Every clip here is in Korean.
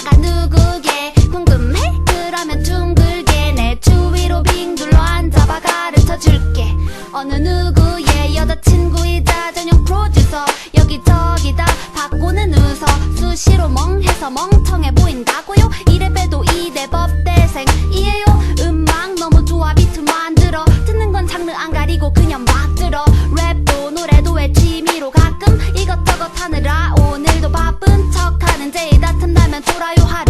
남자가 누구게 궁금해? 그러면 둥글게 내 주위로 빙 둘러 앉아봐 가르쳐줄게. 어느 누구의 여자친구이자 전용 프로듀서. 여기저기 다 바꾸는 웃어. 수시로 멍해서 멍청해 보인다고요? 이래 빼도 이대 법대생. 제이다 틈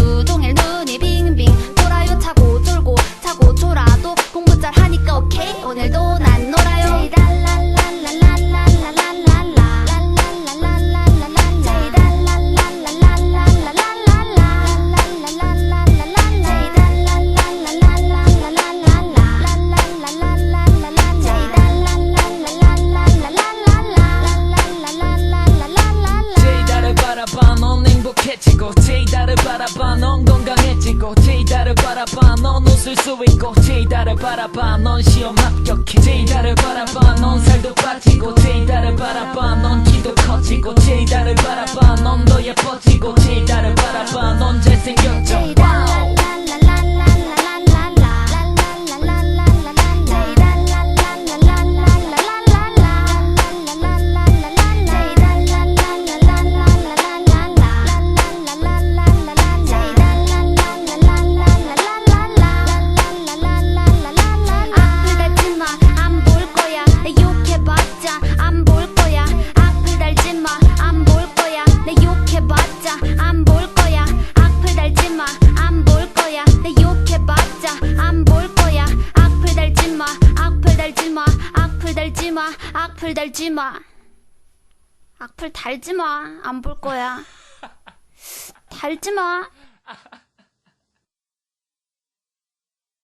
제이다를 바라봐. 넌 건강해지고 제이다를 바라봐. 넌 웃을 수 있고 제이다를 바라봐. 넌 시험 합격해. 제이다를 바라봐. 넌 살도 빠지고 달지 마, 악플 달지 마. 악플 달지 마, 안 볼 거야. 달지 마.